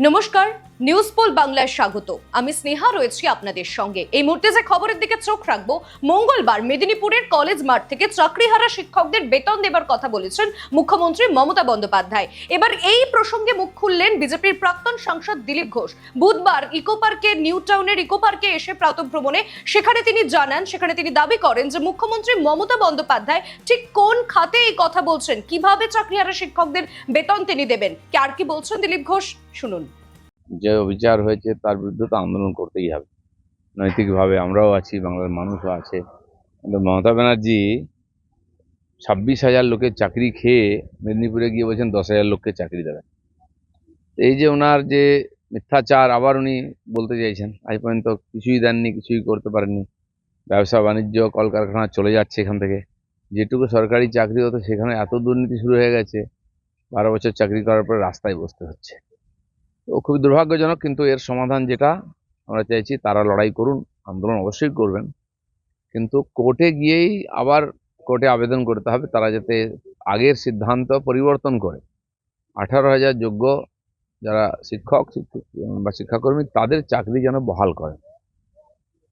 नमस्कार news pole বাংলায় স্বাগত। আমি স্নেহা, রয়েছি আপনাদের সঙ্গে। এই মুহূর্তে যে খবরের দিকে চোখ রাখব, মঙ্গলবার মেদিনীপুরের কলেজ মাঠ থেকে চাকরিহারা শিক্ষকদের বেতন দেবার কথা বলেছেন মুখ্যমন্ত্রী মমতা বন্দ্যোপাধ্যায়। এবার এই প্রসঙ্গে মুখ খুললেন বিজেপির প্রাক্তন সাংসদ দিলীপ ঘোষ। বুধবার ইকো পার্কে, নিউ টাউনের ইকো পার্কে এসে প্রাতঃভ্রমণে সেখানে তিনি জানান, সেখানে তিনি দাবি করেন যে মুখ্যমন্ত্রী মমতা বন্দ্যোপাধ্যায় ঠিক কোন খাতে এই কথা বলছেন? কীভাবে চাকরিহারা শিক্ষকদের বেতন তিনি দেবেন? কে আর কি বলছেন দিলীপ ঘোষ? শুনুন। যে অবিচার হয়েছে তার বিরুদ্ধে তো আন্দোলন করতেই হবে। নৈতিকভাবে আমরাও আছি, বাংলার মানুষও আছে। কিন্তু মমতা ব্যানার্জি ছাব্বিশ হাজার লোকের চাকরি খেয়ে মেদিনীপুরে গিয়ে বলছেন দশ হাজার লোককে চাকরি দেবেন। এই যে ওনার যে মিথ্যাচার আবার উনি বলতে চাইছেন, আজ পর্যন্ত কিছুই দেননি, কিছুই করতে পারেননি। ব্যবসা, বাণিজ্য, কলকারখানা চলে যাচ্ছে এখান থেকে। যেটুকু সরকারি চাকরি হতো সেখানে এত দুর্নীতি শুরু হয়ে গেছে, বারো বছর চাকরি করার পরে রাস্তায় বসতে হচ্ছে। খুবই দুর্ভাগ্যজনক, কিন্তু এর সমাধান যেটা আমরা চাইছি তারা লড়াই করুন, আন্দোলন অবশ্যই করবেন। কিন্তু কোর্টে গিয়েই আবার কোর্টে আবেদন করতে হবে, তারা যাতে আগের সিদ্ধান্ত পরিবর্তন করে। আঠারো হাজার যোগ্য যারা শিক্ষক বা শিক্ষাকর্মী, তাদের চাকরি যেন বহাল করে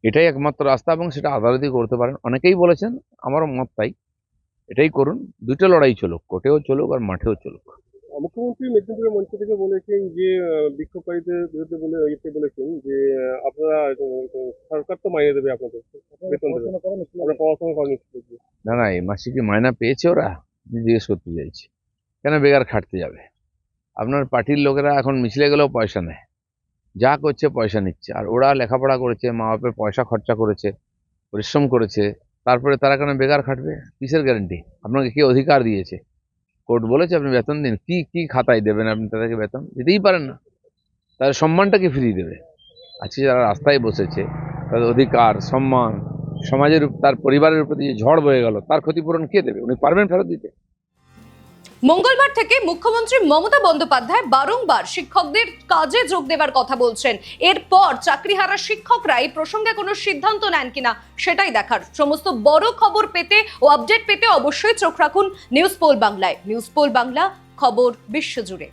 এটাই একমাত্র রাস্তা এবং সেটা আদালতেই করতে পারেন। অনেকেই বলেছেন আমারও মত তাই। এটাই করুন দুটো লড়াই চলুক, কোর্টেও চলুক আর মাঠেও চলুক। মুখ্যমন্ত্রী মেদিনীপুরের মঞ্চ থেকে বলেছেন যে বিক্ষোভকারীদের বিরুদ্ধে বলে, ইয়েতে বলেছেন যে আপনারা সরকার তো মাইনে দেবে আপনাদের বেতন দেবে। আপনারা পড়াশোনা করেন না না, এই মাসে কি মায়না পেয়েছে ওরা জিজ্ঞেস করতে চাইছি, কেন বেকার খাটতে যাবে? আপনার পার্টির লোকেরা এখন মিছিলে গেলেও পয়সা নেয়, যা করছে পয়সা নিচ্ছে, আর ওরা লেখাপড়া করেছে, মা বাপের পয়সা খরচা করেছে, পরিশ্রম করেছে, তারপরে তারা কেন বেকার খাটবে? কিসের গ্যারেন্টি আপনাকে কে অধিকার দিয়েছে? কোর্ট বলেছে, আপনি বেতন দিন। কি কি খাতায় দেবেন আপনি তাদেরকে বেতন? দিতেই পারেন না। তাদের সম্মানটাকে ফিরিয়ে দেবে। আজকে যারা রাস্তায় বসেছে, তাদের অধিকার, সম্মান, সমাজের তার পরিবারের প্রতি যে ঝড় বয়ে গেল, তার ক্ষতিপূরণ কে দেবে? উনি পারবেন ফেরত দিতে? মঙ্গলবার থেকে মুখ্যমন্ত্রী মমতা বন্দ্যোপাধ্যায় বারংবার শিক্ষকদের কাজে যোগ দেবার কথা বলছেন। এরপর চাকরি হারা শিক্ষকরা এই প্রসঙ্গে কোনো সিদ্ধান্ত নেন কিনা সেটাই দেখার। সমস্ত বড় খবর পেতে ও আপডেট পেতে অবশ্যই চোখ রাখুন নিউজ পোল বাংলায়। নিউজ পোল বাংলা, খবর বিশ্বজুড়ে।